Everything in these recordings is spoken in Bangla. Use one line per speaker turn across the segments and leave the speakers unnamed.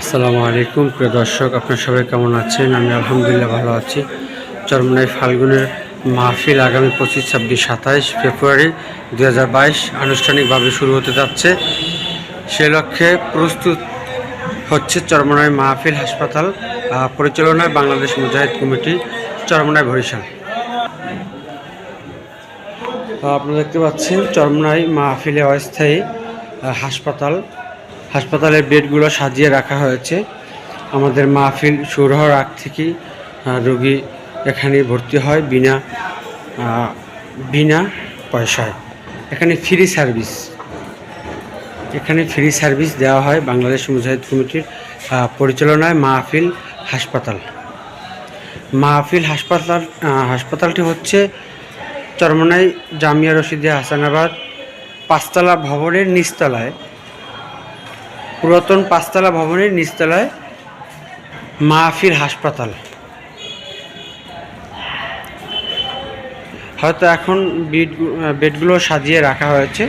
আসসালামু আলাইকুম, প্রিয় দর্শক, আপনার সবাই কেমন আছেন? আমি আলহামদুলিল্লাহ ভালো আছি। চরমনাই ফাল্গুনের মাহফিল আগামী পঁচিশ, ছাব্বিশ, সাতাইশ ফেব্রুয়ারি দু হাজার বাইশ আনুষ্ঠানিকভাবে শুরু হতে যাচ্ছে। সে লক্ষ্যে প্রস্তুত হচ্ছে চরমনাই মাহফিল হাসপাতাল পরিচালনায় বাংলাদেশ মুজাহিদ কমিটি, চরমনাই বরিশাল। আপনারা দেখতে পাচ্ছেন, চরমনাই মাহফিলে অস্থায়ী হাসপাতাল হাসপাতালের বেডগুলো সাজিয়ে রাখা হয়েছে। আমাদের মাহফিল শুরু হওয়ার আগ থেকেই রোগী এখানে ভর্তি হয় বিনা বিনা পয়সায়। এখানে ফ্রি সার্ভিস। এখানে ফ্রি সার্ভিস দেওয়া হয় বাংলাদেশ মুজাহিদ কমিটির পরিচালনায় মাহফিল হাসপাতাল। মাহফিল হাসপাতাল হাসপাতালটি হচ্ছে চরমনাই জামিয়া রশিদিয়া হাসানাবাদ পাঁচতলা ভবনের নিচতলায়। পুরাতন পাঁচতলা ভবনের নিচতলায় মাহফির হাসপাতাল। হয়তো এখন বেড, বেডগুলো সাজিয়ে রাখা হয়েছে।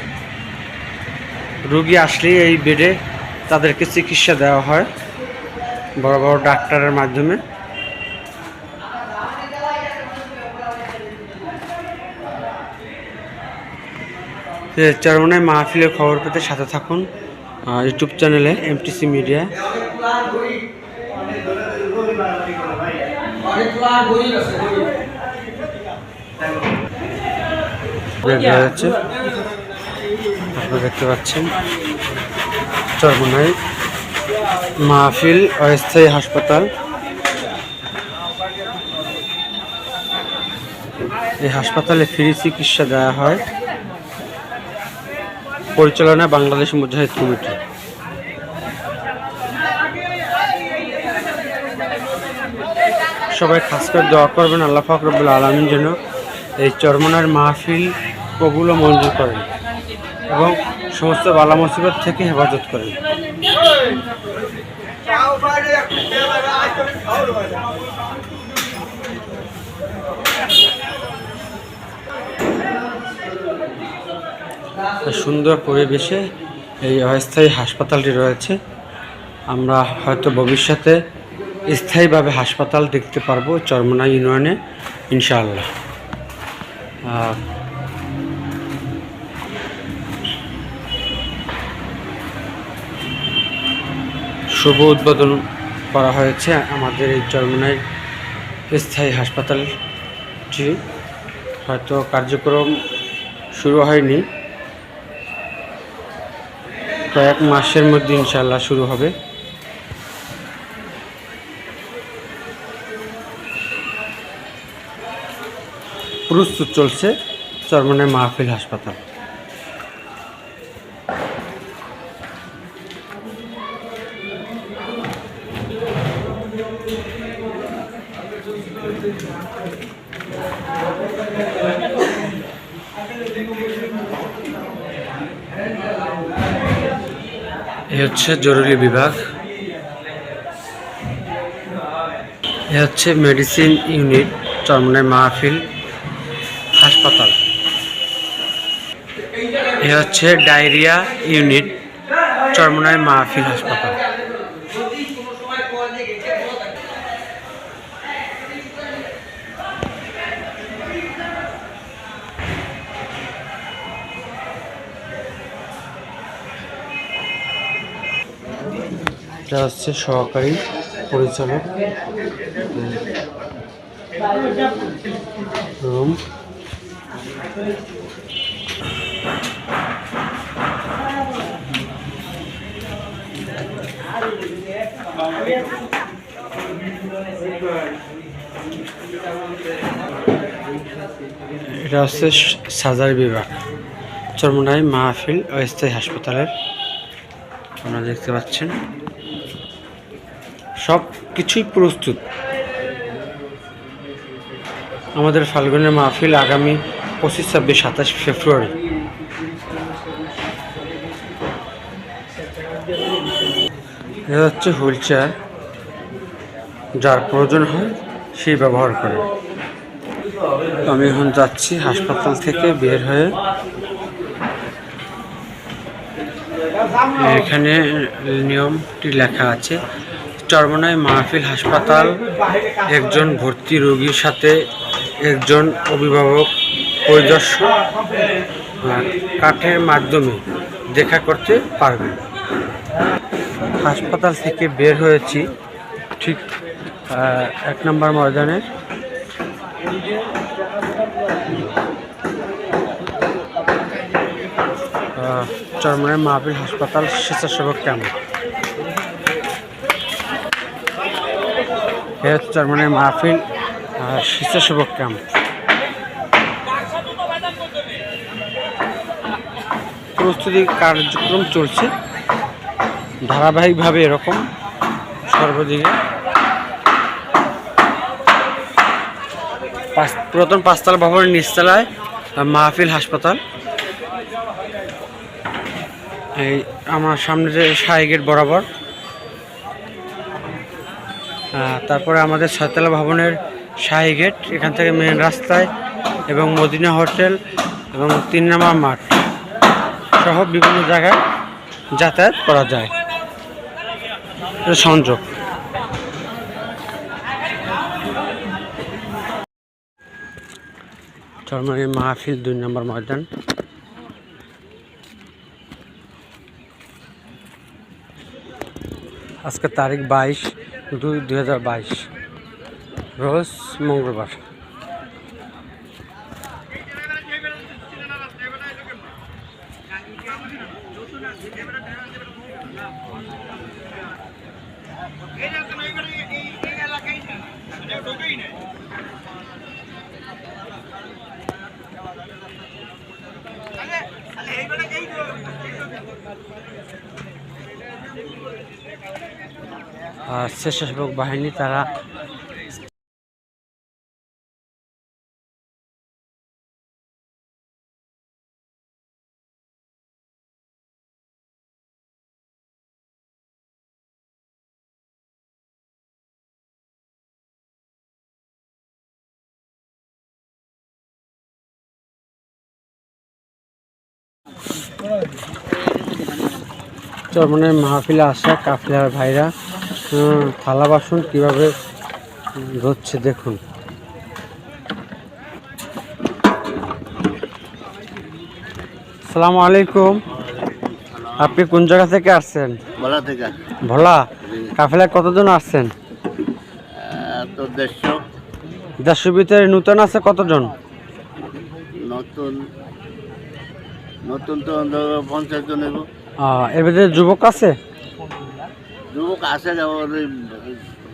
রুগী আসলেই এই বেডে তাদেরকে চিকিৎসা দেওয়া হয়, বড় বড় ডাক্তারের মাধ্যমে। চরমনায় মাহফিলের খবর পেতে সাথে থাকুন। ইউটিউব চ্যানেলে এমটিসি মিডিয়া যাচ্ছে। আপনারা দেখতে পাচ্ছেন। চরমনাই মাহফিল, অস্থায়ী হাসপাতাল। এই হাসপাতালে ফ্রি চিকিৎসা দেওয়া হয়। পরিচালনা বাংলাদেশ মুজাহিদ কমিটি সবাই খাস করে দোয়া করবেন আল্লাহ ফাকরবুল আলমিন যেন এই চরমনার মাহফিল কবুল ও মঞ্জুর করেন এবং সমস্ত বালা মুসিবত থেকে হেফাজত করেন সুন্দর পরিবেশে এই অস্থায়ী হাসপাতালটি রয়েছে। আমরা হয়তো ভবিষ্যতে স্থায়ীভাবে হাসপাতাল দেখতে পারব চরমনা ইউনিয়নে, ইনশাআল্লাহ। শুভ উদ্বোধন করা হয়েছে আমাদের এই চরমনাই স্থায়ী হাসপাতালটি। হয়তো কার্যক্রম শুরু হয়নি। কয়েক মাসের মধ্যে ইনশাল্লাহ শুরু হবে। প্রস্তুত চলছে চরমনাই মাহফিল হাসপাতাল। এ হচ্ছে জরুরি বিভাগ। এ হচ্ছে মেডিসিন ইউনিট চরমনাই মাহফিল, হাসপাতাল। এ হচ্ছে ডায়রিয়া ইউনিট, চরমনায় মাহফিল হাসপাতাল। এটা হচ্ছে সহকারী পরিচালক। রুম এটা হচ্ছে সাজার বিভাগ চরমনাই মাহফিল অস্থায়ী হাসপাতালের আপনারা দেখতে পাচ্ছেন। সব কিছুই প্রস্তুত। আমাদের ফাল্গুনের মাহফিল আগামী পঁচিশ, ছাব্বিশ, সাতাশ ফেব্রুয়ারি। এটা হচ্ছে হুইল চেয়ার। যার প্রয়োজন হয় সেই ব্যবহার করে। আমি এখন যাচ্ছি হাসপাতাল থেকে বের হয়ে। এখানে নিয়মটি লেখা আছে, চরমনায় মাহফিল, হাসপাতাল, একজন ভর্তি রোগীর সাথে একজন অভিভাবক পরিদর্শক কাঠের মাধ্যমে দেখা করতে পারবেন হাসপাতাল থেকে বের হয়েছি ঠিক এক নম্বর ময়দানে। আহ, চরমনায় মাহফিল হাসপাতাল স্বেচ্ছাসেবক ক্যাম্প। এ হচ্ছে চরমনায় মাহফিল স্বেচ্ছাসেবক ক্যাম্প। প্রস্তুতি কার্যক্রম চলছে। ধারাবাহিকভাবে এরকম সর্বদিকে। পুরাতন পাঁচতলা ভবনের নিচতলায় মাহফিল হাসপাতাল। এই আমার সামনে যে সাই গেট বরাবর। তারপরে আমাদের ছয়তলা ভবনের শাহী গেট, এখান থেকে মেন রাস্তায় এবং মদিনা হোটেল এবং তিন নম্বর মাঠ সহ বিভিন্ন জায়গায় যাতায়াত করা যায়। সংযোগ। চরমারি মাহফিল দুই নম্বর ময়দান। আজকে তারিখ বাইশ দুই বাইশ। রোজ মঙ্গলবার। স্বেচ্ছাসেবক বাহিনী তারা চরমনের মাহফিলে আসা কাফিলার ভাইরা থালা বাসন কীভাবে ধরছে দেখুন। সালামু আলাইকুম আপনি কোন জায়গা থেকে আসছেন?
বলা থেকে।
ভোলা? কাফেলায় কতজন আসছেন?
তো দেড়শো।
দেড়শো ভিতরে নূতন আছে কতজন?
নতুন। নতুন তো পঞ্চাশ জন
এর ভিতরে যুবক আছে?
যুবক আসে ওর ওই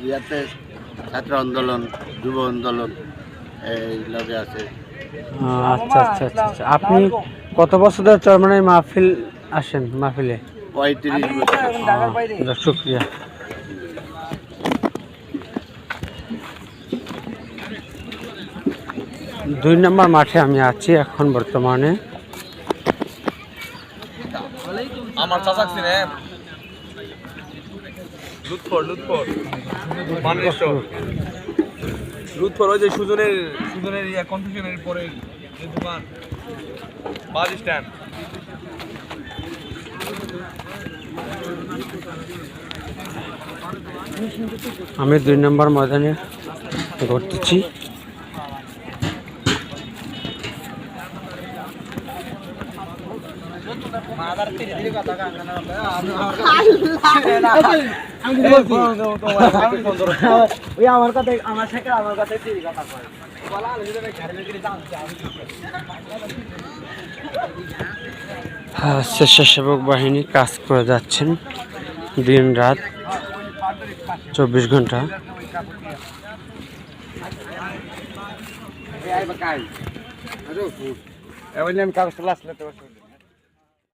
ইয়াতে ছাত্র আন্দোলন যুব আন্দোলন এই লগে আছে।
আচ্ছা আচ্ছা আচ্ছা আচ্ছা। আপনি কত বছর ধরে চরমনের মাহফিল আসেন মাহফিলে?
পঁয়ত্রিশ বছর।
শুক্রিয়া। দুই নম্বর মাঠে আমি আছি এখন বর্তমানে।
আমার চাচা চিনে লুৎফর লুৎফর মানেশ্বর লুৎফর ওই যে সুজনের সুজনের কনফিউশনের পরে যে দোকান, বাস স্ট্যান্ড।
আমি দুই নম্বর ময়দানে ঘুরতেছি।
আমার আমার সাথে আমার
স্বেচ্ছাসেবক বাহিনী কাজ করে যাচ্ছেন দিন রাত চব্বিশ ঘণ্টা।
আমি তো